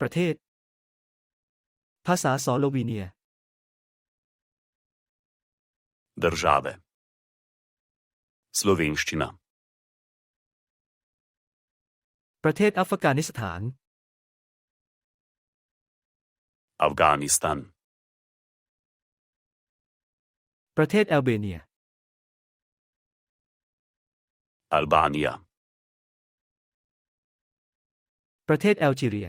ประเทศ ภาษาสโลวีเนีย Države. Slovenščina. ประเทศอัฟกานิสถาน Afganistan. ประเทศแอลเบเนีย Albanija. ประเทศแอลจีเรีย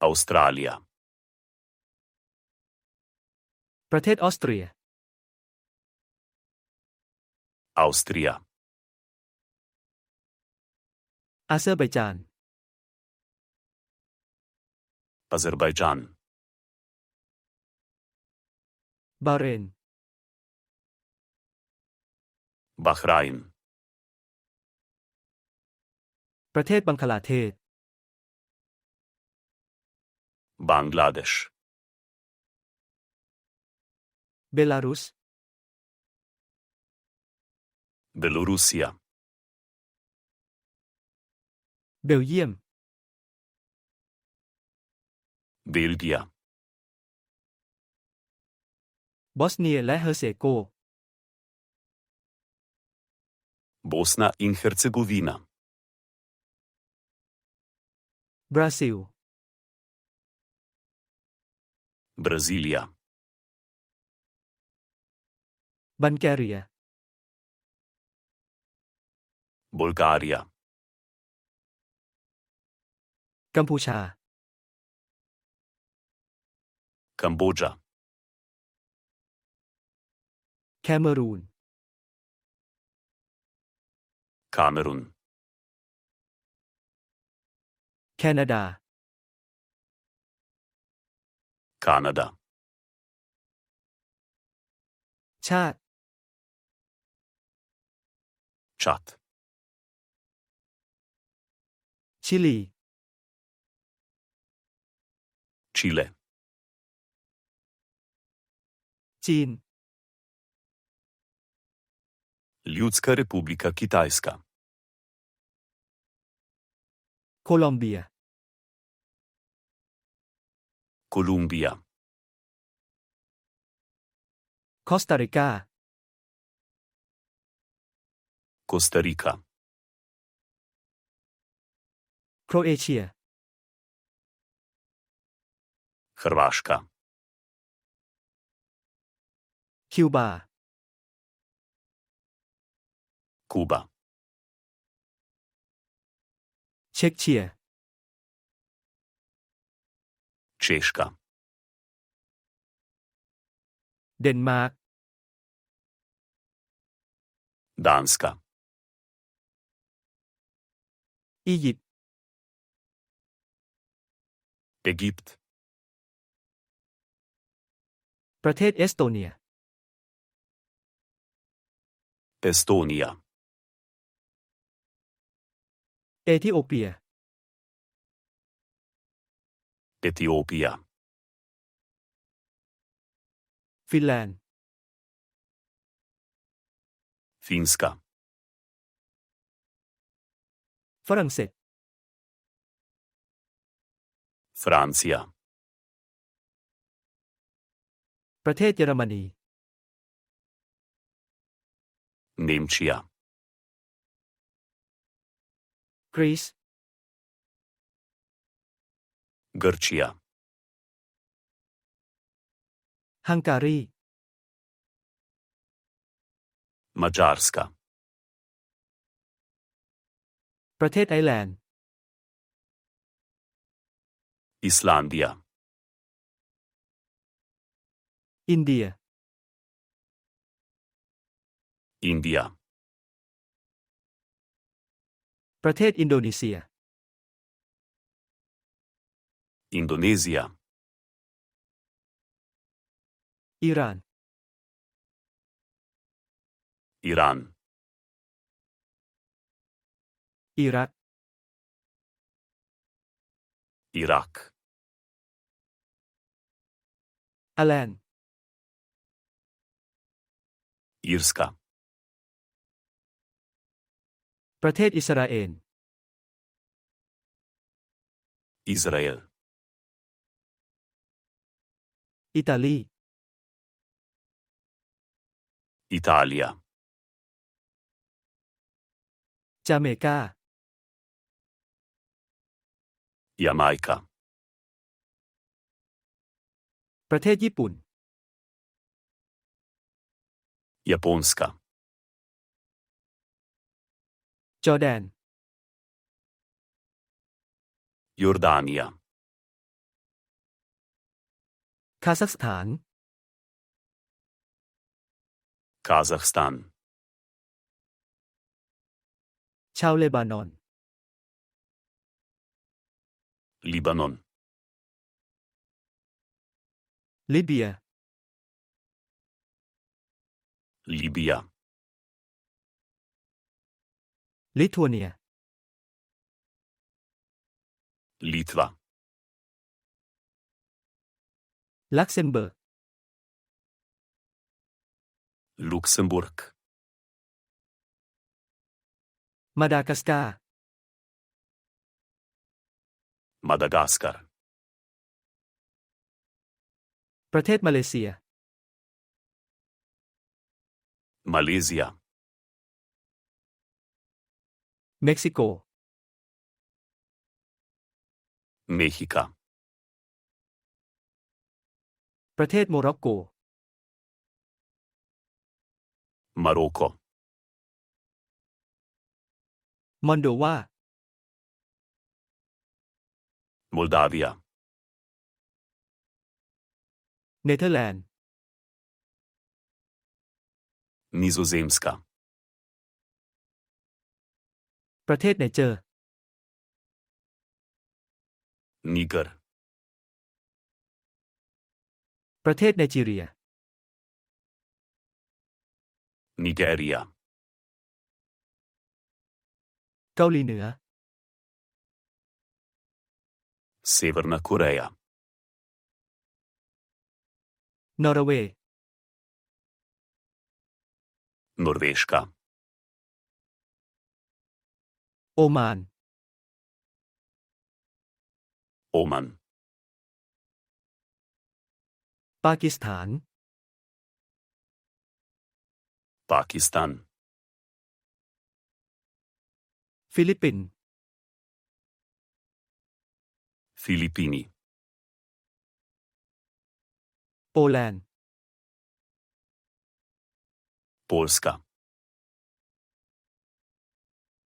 Angola. อาร์เจนตินา Argentina. อาร์เมเนีย Armenija. ออสเตรเลีย Avstralija. ประเทศออสเตรีย Avstrija. อาเซอร์ไบจาน Azerbajdžan. บาห์เรน Bahrain. ประเทศบังคลาเทศ Bangladeš. Belarus. Belorusija. Belgijem. Belgija. Bosnije le Hercego. Bosna in Hercegovina. Brazil. ราซิล Brazilija. บัลแ Kanada. ชาติ Čad. ชิลี Čile. จีน Ljudska republika Kitajska. โ คลอมเบีย Kolumbija. คอ สตาริกา Kosta Rika. โครเอเชีย Hrvaška. คิวบา Kuba. เช็กเชีย Češka. เดนมาร์ก Danska. อียิปต์ Egipt. ประเทศเอสโตเนีย Estonija. เอธิโอเปีย Etiopija. ฟินแลนด์ Finska. ฝรั่งเศส Francija. ประเทศเยอรมนี Nemčija. กรีซ Grčija. ฮังการี Madžarska. ประเทศไอร์แลนด์ Islandija. อินเดีย Indija. ประเทศอินโดนีเซีย Indonezija, อิหร่าน Iran, อิรัก Irak, อาแลนด์ Irska, ประเทศอิสราเอล Izrael, อิ ตาลี Italija, จาเมกา Jamajka, ประเทศญี่ปุ่น Japonska, จอร์แดน Jordanija, คาซัคสถาน Kazahstan, ชาวเลบานอน Libanon, ลิเบีย Libija, ลิทัวเนีย Litva, ลักเซมเบิร์ก Luksemburg, มาดากัสการ์ Madagaskar, ประเทศมาเลเซีย Malezija, เม็กซิโก Mehika, ประเทศโมร็อกโก Maroko, มอนโดวา Moldavija, เนเธอร์แลนด์ Nizozemska, ประเทศไนเจอร์ ประเทศไนจีเรีย Nigerija, เกาหลีเหนือ Severna Koreja, นอร์เวย์ Norveška, โอมาน Oman, ปากีสถาน Pakistan, ฟิลิปปินส์ Filipini, โปแลนด์ Poljska,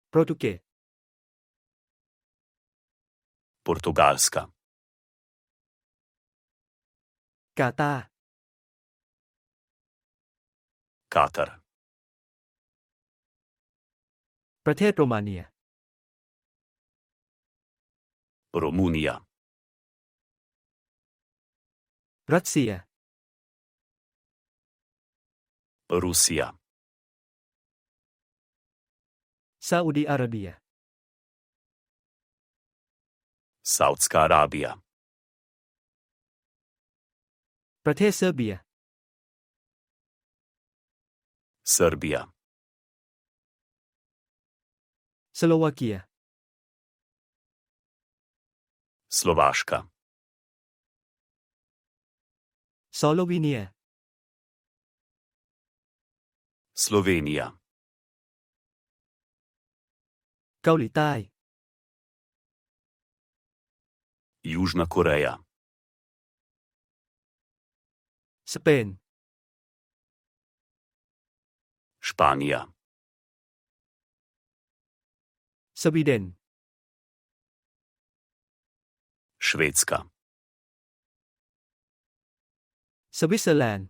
โปรตุเกส Portugalska, กาตาร์ Katar, ประเทศโรมาเนีย Romunija, รัสเซีย Rusija, ซาอุดีอาระเบีย Saudska Arabija, ประเทศเซอร์เบีย Srbija, สโลวาเกีย Slovaška, สโลวีเนีย Slovenija, เกาหลีใต้ Južna Koreja, สเปน Španija, สวีเดน Švedska, สวิตเซอร์แลนด์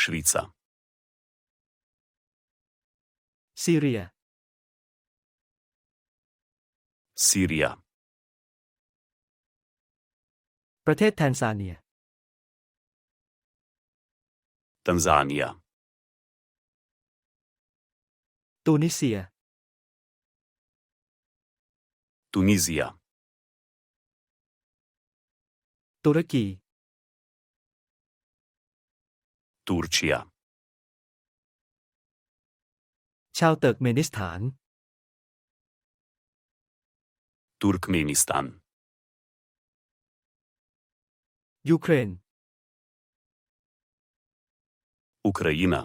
Švica, ซีเรีย Sirija, ประเทศแทนซาเนียแทนซาเนียตูนิเซียตุนิเซียตุรกีตุรกีชาวเติร์กเมนิสถาน Turkmenistan ยูเครน Ukrajina,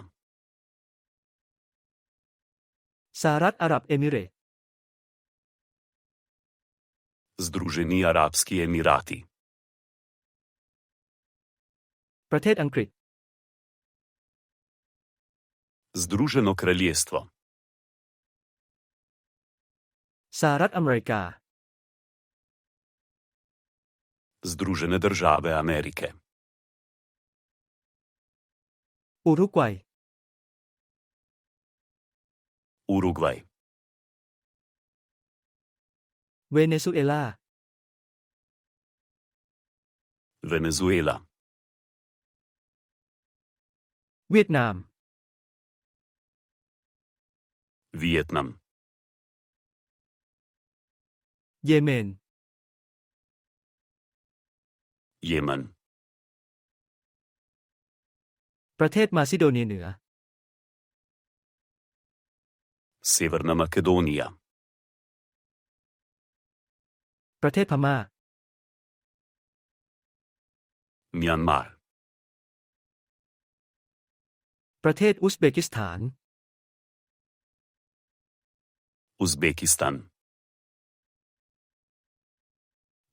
สหรัฐอาหรับเอมิเรต Združeni arabski emirati, ประเทศอังกฤษ Združeno kraljestvo, สหรัฐอเมริกา Združene države Amerike. Urugvaj. Urugvaj. Venezuela. Venezuela. Việt Nam. Vietnam. Yemen. เยเมน Jemen, ประเทศมาซิโดเนียเหนือ Severna Makedonija, ประเทศพม่า Mjanmar, ประเทศอุซเบกิสถาน Uzbekistan,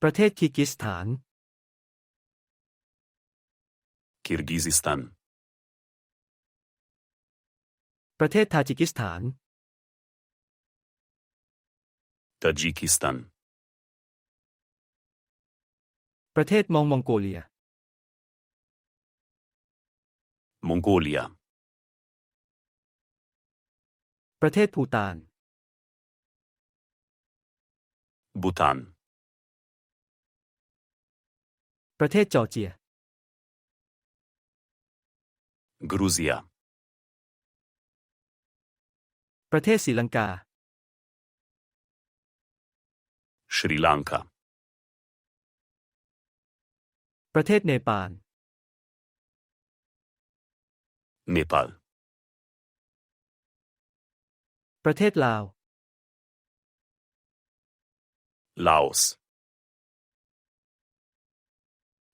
ประเทศคีร์กิสถาน Kirgizistan, ประเทศทาจิกิสถาน Tadžikistan, ประเทศมองมองโกเลีย Mongolia, ประเทศภูตาน Bhutan, ประเทศจอร์เจีย Gruzija, ประเทศศรีลังกา Šri Lanka, ประเทศเนปาล Nepal, ประเทศลาว Laos,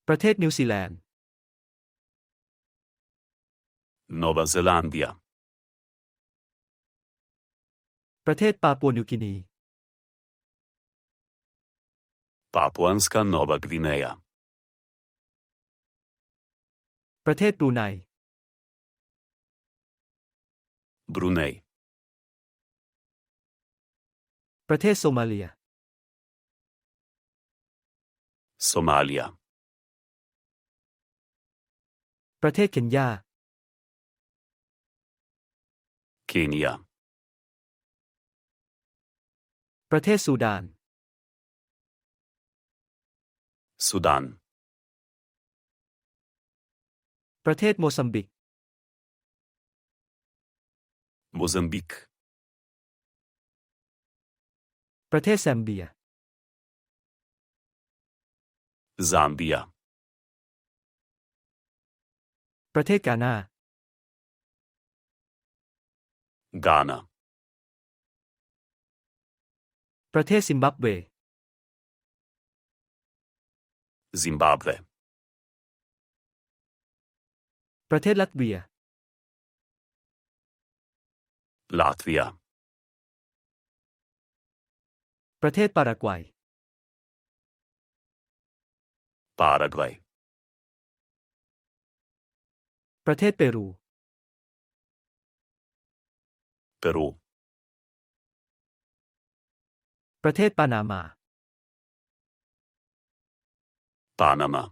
ประเทศนิวซีแลนด์ Nova Zelandija, ประเทศปาปัวนิวกินี Papuanska Nova Gvineja, ประเทศบรูไน Brunei, ประเทศโซมาเลีย Somalija, ประเทศเคนยา Kenija, ประเทศซูดาน Sudan, ประเทศโมซัมบิก Mozambik, ประเทศแซมเบีย Zambija, ประเทศกานา Ghana, ประเทศซิมบับเว Zimbabwe, ประเทศลัตเวีย Latvija, ประเทศปารากวัย Paragvaj, ประเทศเปรู Peru, ประเทศปานามา Panama,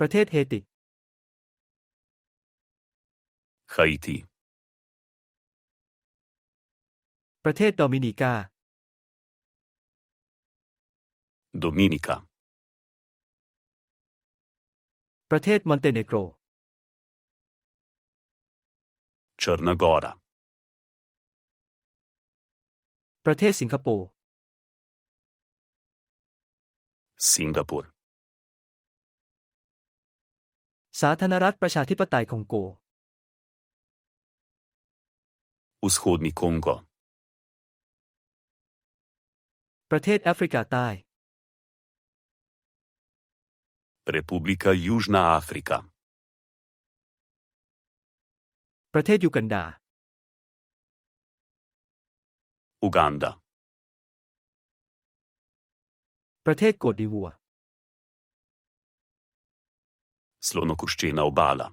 ประเทศเฮติ Haiti, ประเทศโดมินิกา Dominica, ประเทศมอนเตเนโกร Črna Gora, ประเทศสิงคโปร์ Singapur, สาธารณรัฐประชาธิปไตยคองโก Vzhodni Kongo, ประเทศแอฟริกาใต้ Republika Južna Afrika, ประเทศยูกันดา Uganda, ประเทศโกดดิวัว Slonokoščena obala,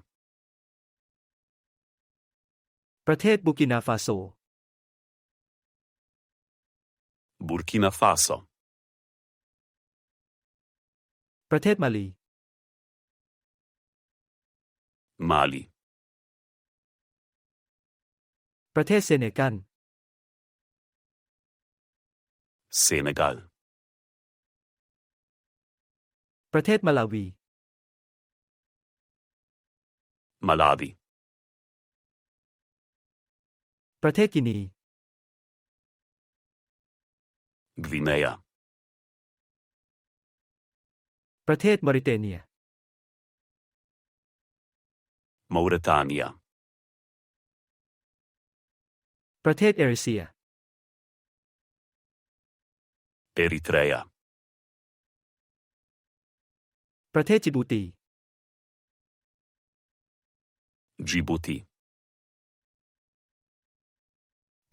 ประเทศบูกินาฟาโซ Burkina Faso, ประเทศมาลี Mali, ประเทศเซเนกัล Senegal, ประเทศมาลาวี Malawi, ประเทศกินี Gvineja, ประเทศมอริเตเนีย Mauretanija, ประเทศเอริเซีย Eritreja, ประเทศจิบูตี Djibouti,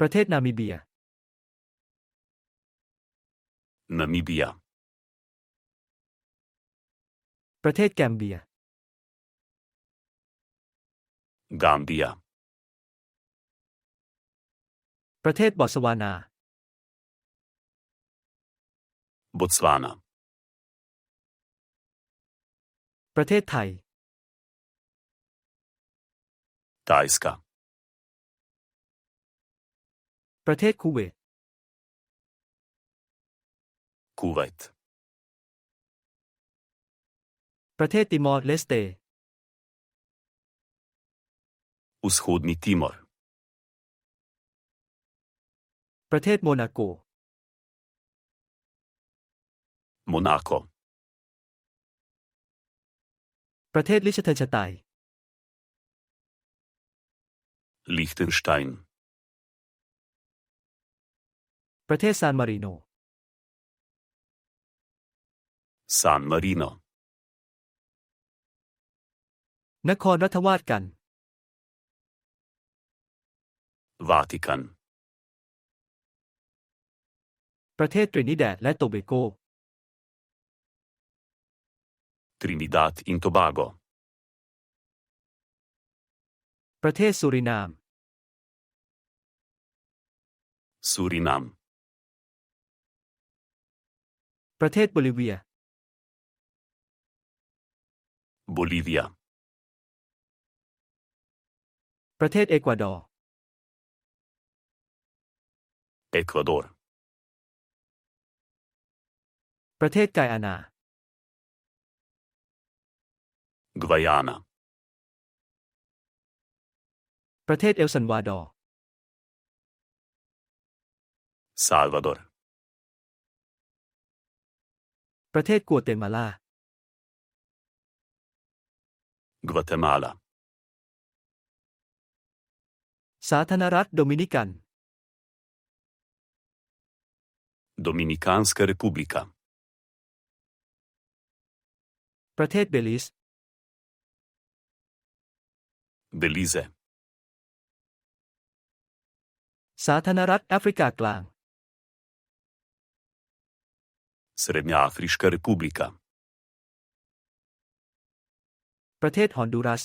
ประเทศนามิเบีย Namibija, ประเทศแกมเบีย Gambija, ประเทศบอตสวานา Botswana, ประเทศไทย Tajska, ประเทศคูเวต Kuvajt, ประเทศติมอร์เลสเต Vzhodni Timor, ประเทศโมนาโก Monako, ประเทศลิชเทนสไตน์ Liechtenstein, ประเทศซานมาริโน San Marino, นครรัฐวาสกัน Vatikan, ประเทศตรินิแดดและโตเบโก Trinidad in Tobago, ประเทศสุรินาม Surinam, ประเทศโบลิเวีย Bolivija, ประเทศเอกวาดอร์ Ekvador, ประเทศไกอานา Gvajana, ประเทศเอลซันวาดอร์ Salvador, ประเทศกัวเตมาลา Gvatemala, สาธารณรัฐโดมินิกัน Dominikanska republika, ประเทศเบลิส Belize, สาธารณรัฐแอฟริกากลาง Srednjeafriška republika, ประเทศฮอนดูรัส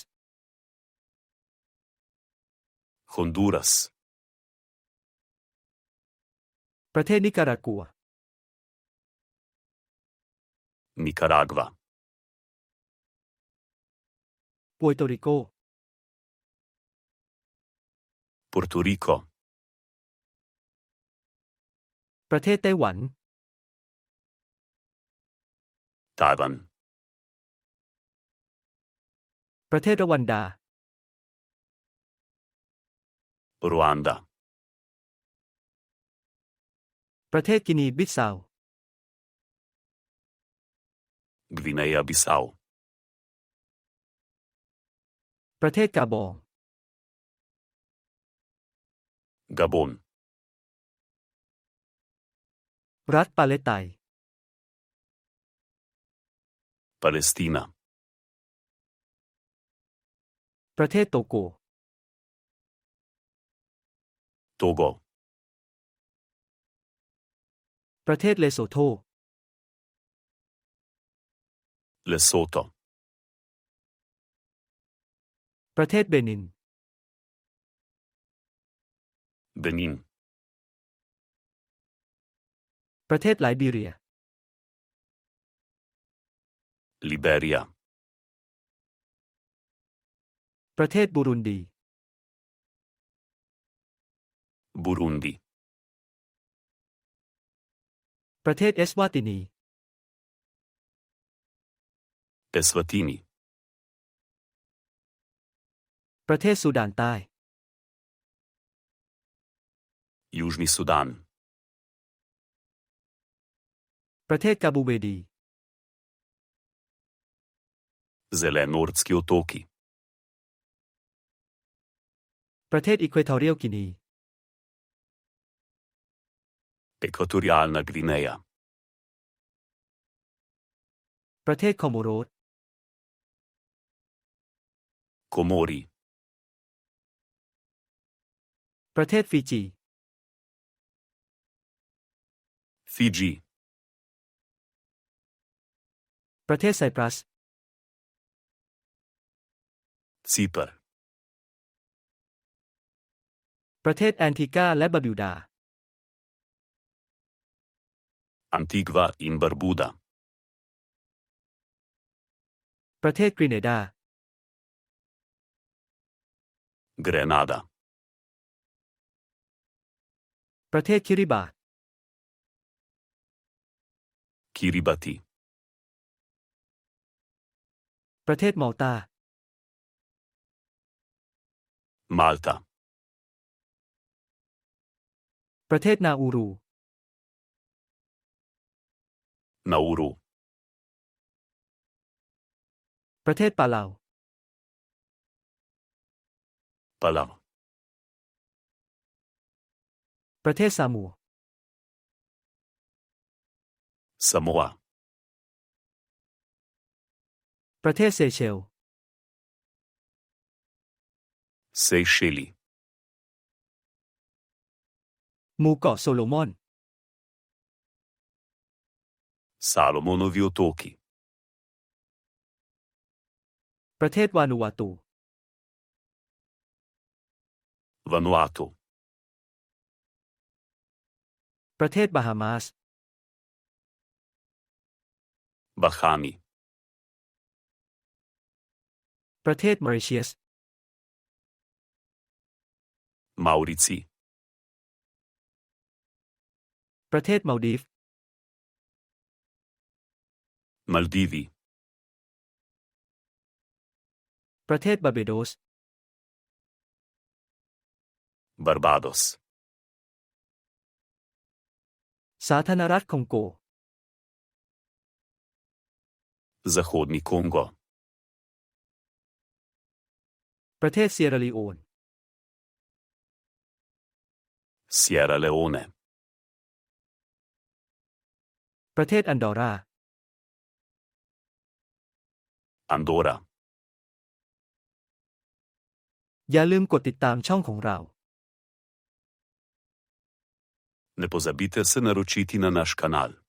Honduras, ประเทศนิการากัว Nicaragva, ปัวโตริโก Puerto Rico, ประเทศไต้หวัน Tajvan, ประเทศรวันดา Ruanda, ประเทศกินีบิสซาว Gvineja Bisau, ประเทศกาบอง Gabon, รัฐปาเลตไตน์ Palestina, ประเทศโตโก Togo, ประเทศเลโซโธ Lesotho, ประเทศเบนิน Benin, ประเทศไลบีเรีย Liberia, ประเทศบูรุนดี Burundi, ประเทศเอสวาตินี Eswatini, ประเทศสุดานใต้ Južni Sudan, ประเทศกาบูเวดี Zelenortski otoki, ประเทศอีควอทอเรียลกินี Ekvatorialna Gvineja, ประเทศคอมโมโรส Komori, ประเทศฟิจี Fiji, ประเทศไซปรัส Cipar, ประเทศแอนทิกาและบาบิวดา Antigua in Barbuda, ประเทศกรีเนดา Grenada, ประเทศคิริบาต Kiribati, ประเทศมอลตา Malta, ประเทศนาอูรู Nauru, ประเทศปาเลา Palau, ประเทศซามัว Samoa, ประเทศเซเชล Seychelles, หมู่เกาะโซโลมอน Salomonovi otoki, ประเทศวานูวาตู Vanuatu, ประเทศบาฮามาส Bahami, ประเทศมอริเชียส Maurici, ประเทศมาลดีฟ Maldivi, ประเทศบาร์เบโดส Barbados, สาธารณรัฐคองโก Zahodni Kongo, ประเทศเซียราลีโอน Sierra Leone, ประเทศอันดอรา Andorra. อย่าลืมกดติดตามช่องของเรา Ne pozabite se naročiti na naš kanal.